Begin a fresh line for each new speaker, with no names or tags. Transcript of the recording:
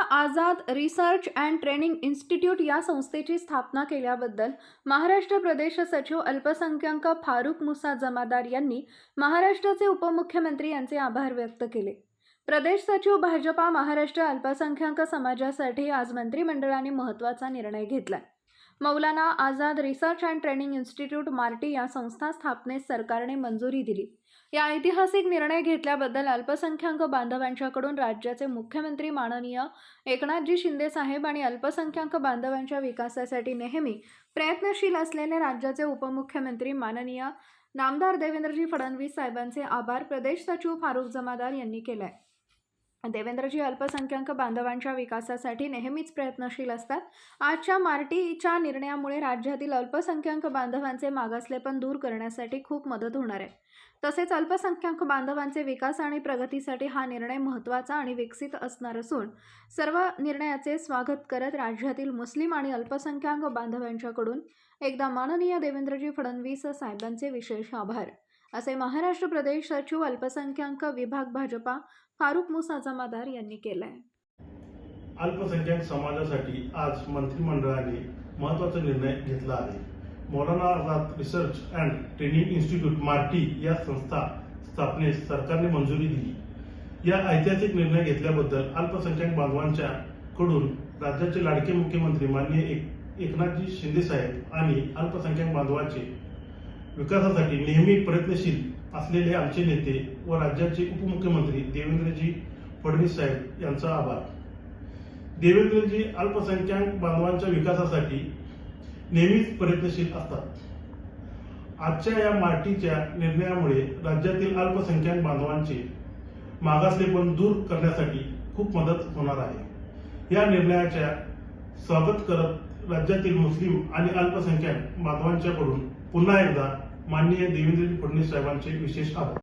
Azad research and training institute या संस्थेची स्थापना केल्याबद्दल महाराष्ट्र प्रदेश सचिव अल्पसंख्याक फारुख मुसा जमादार यांनी महाराष्ट्राचे उपमुख्यमंत्री यांचे आभार व्यक्त केले. प्रदेश सचिव भाजपा महाराष्ट्र अल्पसंख्याक समाजासाठी आज मंत्रिमंडळाने महत्त्वाचा निर्णय घेतलाय. Maulana Azad research and training institute MARTI या संस्था स्थापनेस सरकारने मंजुरी दिली. या ऐतिहासिक निर्णय घेतल्याबद्दल अल्पसंख्याक बांधवांच्याकडून राज्याचे मुख्यमंत्री माननीय एकनाथजी शिंदे साहेब आणि अल्पसंख्याक बांधवांच्या विकासासाठी नेहमी प्रयत्नशील असलेले राज्याचे उपमुख्यमंत्री माननीय नामदार देवेंद्रजी फडणवीस साहेबांचे आभार प्रदेश सचिव फारुख जमादार यांनी केले आहे देवेंद्रजी अल्पसंख्याक बांधवांच्या विकासासाठी नेहमीच प्रयत्नशील असतात. आजच्या मार्टीच्या निर्णयामुळे राज्यातील अल्पसंख्याक बांधवांचे मागासलेपण दूर करण्यासाठी खूप मदत होणार आहे. तसेच अल्पसंख्याक बांधवांचे विकास आणि प्रगतीसाठी हा निर्णय महत्त्वाचा आणि विकसित असणार असून सर्व निर्णयाचे स्वागत करत राज्यातील मुस्लिम आणि अल्पसंख्याक बांधवांच्याकडून एकदा माननीय देवेंद्रजी फडणवीस साहेबांचे विशेष आभार. असे महाराष्ट्र प्रदेश सचिव अल्पसंख्याक विभाग भाजपा फारुख मुसा जमादार यांनी केलं आहे
अल्पसंख्याक समाजासाठी आज मंत्रिमंडळाने महत्त्वाचा निर्णय घेतला आहे. Maulana Azad research and training institute MARTI या संस्था स्थापनेस सरकारने मंजुरी दिली. या ऐतिहासिक निर्णय घेतल्याबद्दल अल्पसंख्याक बांधवांच्या कडून राज्याचे लाडके मुख्यमंत्री माननीय एक एकनाथजी शिंदे साहेब आणि अल्पसंख्याक बांधवांचे विकासासाठी नेहमी प्रयत्नशील असलेले आमचे नेते व राज्याचे उपमुख्यमंत्री देवेंद्रजी फडणवीस साहेब यांचा आभार. देवेंद्रजी अल्पसंख्याक बांधवांच्या विकासासाठी नेहमीच प्रयत्नशील असतात. आजच्या या मार्टीच्या निर्णयामुळे राज्यातील अल्पसंख्याक बांधवांचे मागासलेपण दूर करण्यासाठी खूप मदत होणार आहे. या निर्णयाच्या स्वागत करत राज्यातील मुस्लिम आणि अल्पसंख्याक बांधवांच्याकडून पुन्हा एकदा माननीय देवेंद्र फडणवीस साहेबांचे विशेष आभार.